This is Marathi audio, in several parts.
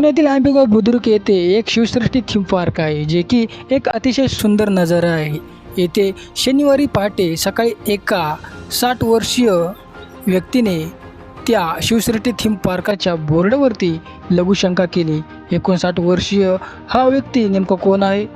पुण्यातील आंबेगाव बुद्रुक येथे एक शिवसृष्टी थीम पार्क आहे जे की एक अतिशय सुंदर नजारा आहे. येथे शनिवारी पहाटे सकाळी एका साठ वर्षीय व्यक्तीने त्या शिवसृष्टी थीम पार्काच्या बोर्डवरती लघुशंका केली. एकोणसाठ वर्षीय हा व्यक्ती नेमका कोण आहे?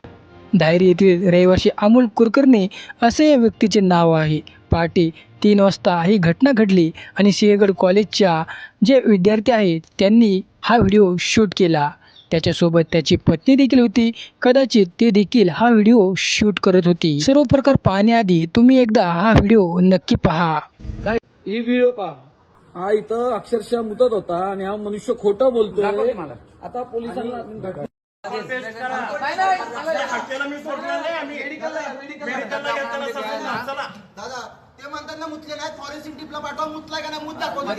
धायरी येथील रहिवासी अमोल कुलकर्णी असे या व्यक्तीचे नाव आहे. पहाटे तीन वाजता ही घटना घडली आणि सिंहगड कॉलेजच्या जे विद्यार्थी आहेत त्यांनी हा व्हिडिओ शूट केला. त्याच्यासोबत त्याची पत्नी देखील होती. कदाचित ती देखील हा व्हिडिओ शूट करत होती. सर्व प्रकार पाहण्याआधी तुम्ही एकदा हा व्हिडिओ नक्की पहा. ही व्हिडिओ पहा. हा इथं अक्षरशः मुदत होता आणि हा मनुष्य खोटं बोलतोय. आता पोलिसांना ना मुतले नाही फॉरेन्सिक टिपला पाठवा. मुतला का नाही? मुत दाखवला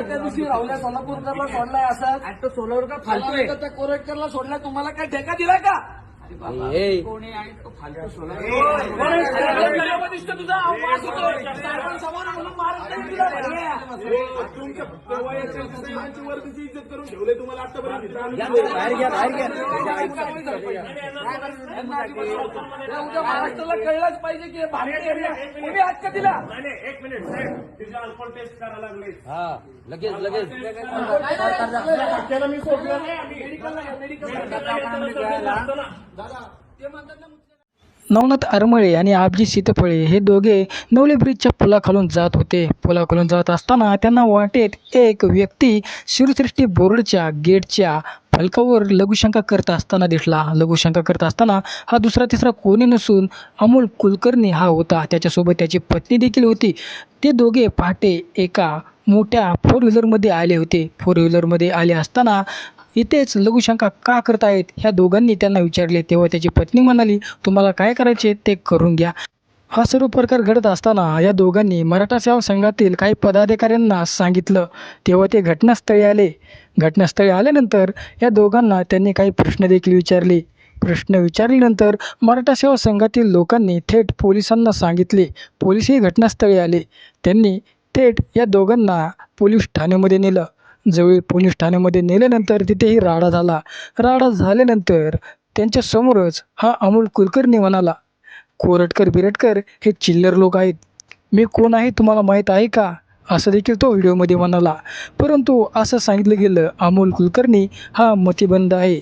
त्या दिवशी राहुल्या सोलापूरकरला सोडलाय असा. सोलापूरकर फालतोय त्या कोरेटकरला सोडलाय. तुम्हाला काय ठेका दिला का? कोणी तो फालतू तुझा आवाज. तुमच्या इज्जत करून ठेवले तुम्हाला उद्या महाराष्ट्राला कळलंच पाहिजे की हे भारतीय हक्क दिला एक मिनिट साहेब तिचे अल्कोहोल टेस्ट करायला लागले लगेच लगेच त्याला मी सोडलं नाही आम्ही नवनाथ आरमळे आणि आबजी सीतफळे हे दोघे नवले ब्रिजच्या पुलाखालून जात होते. पुलाखालून जात असताना त्यांना वाटेत एक व्यक्ती शिवसृष्टी बोर्डच्या गेटच्या फलकावर लघुशंका करत असताना दिसला. लघुशंका करत असताना हा दुसरा तिसरा कोणी नसून अमोल कुलकर्णी हा होता. त्याच्यासोबत त्याची पत्नी देखील होती. ते दोघे पहाटे एका मोठ्या फोर व्हीलरमध्ये आले होते. फोर व्हीलरमध्ये आले असताना इथेच लघुशंका का करत आहेत ह्या दोघांनी त्यांना विचारले. तेव्हा त्याची पत्नी म्हणाली तुम्हाला काय करायचे ते करून घ्या. हा सर्व प्रकार घडत असताना या दोघांनी मराठा सेवा संघातील काही पदाधिकाऱ्यांना सांगितलं. तेव्हा ते घटनास्थळी आले. घटनास्थळी आल्यानंतर या दोघांना त्यांनी काही प्रश्न देखील विचारले. प्रश्न विचारल्यानंतर मराठा सेवा संघातील लोकांनी थेट पोलिसांना सांगितले. पोलीसही घटनास्थळी आले. त्यांनी थेट या दोघांना पोलीस ठाण्यामध्ये नेलं. जवळ पोलीस ठाण्यामध्ये नेल्यानंतर तिथेही राडा झाला. राडा झाल्यानंतर त्यांच्यासमोरच हा अमोल कुलकर्णी म्हणाला कोरटकर बिरटकर हे चिल्लर लोक आहेत. मी कोण आहे तुम्हाला माहीत आहे का? असं देखील तो व्हिडिओमध्ये म्हणाला. परंतु असं सांगितलं गेलं अमोल कुलकर्णी हा मतिबंध आहे.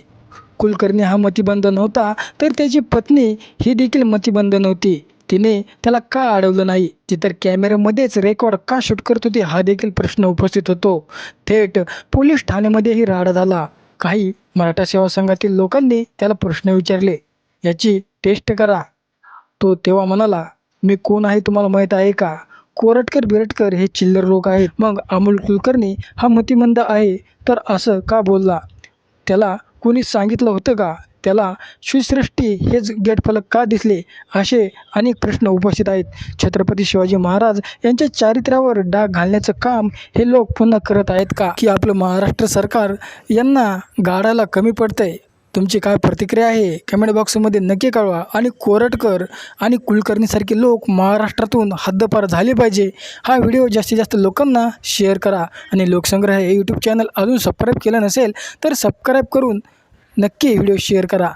कुलकर्णी हा मतिबंध नव्हता तर त्याची पत्नी ही देखील मतिबंध नव्हती. तिने त्याला का अडवलं नाही? ती तर कॅमेऱ्यामध्येच रेकॉर्ड का शूट करत होती हा देखील प्रश्न उपस्थित होतो. थेट पोलीस ठाण्यामध्येही राडा झाला. काही मराठा सेवा संघातील लोकांनी त्याला प्रश्न विचारले. याची टेस्ट करा. तो तेव्हा म्हणाला मी कोण आहे तुम्हाला माहीत आहे का? कोरटकर बिरटकर हे चिल्लर लोक आहेत. मग अमोल कुलकर्णी हा मतिमंद आहे. तर असं का बोलला? त्याला कोणी सांगितलं होतं का? त्याला सुसृष्टी हेच गेटफलक का दिसले? असे अनेक प्रश्न उपस्थित आहेत. छत्रपती शिवाजी महाराज यांच्या चारित्र्यावर डाग घालण्याचं काम हे लोक पुन्हा करत आहेत का? की आपलं महाराष्ट्र सरकार यांना गाडाला कमी पडतं आहे तुमची काय प्रतिक्रिया आहे? कमेंट बॉक्समध्ये नक्की कळवा. आणि कोरटकर आणि कुलकर्णीसारखे लोक महाराष्ट्रातून हद्दपार झाले पाहिजे. हा व्हिडिओ जास्तीत जास्त लोकांना शेअर करा. आणि लोकसंग्रह हे यूट्यूब चॅनल अजून सबस्क्राईब केलं नसेल तर सबस्क्राईब करून नक्की व्हिडिओ शेअर करा.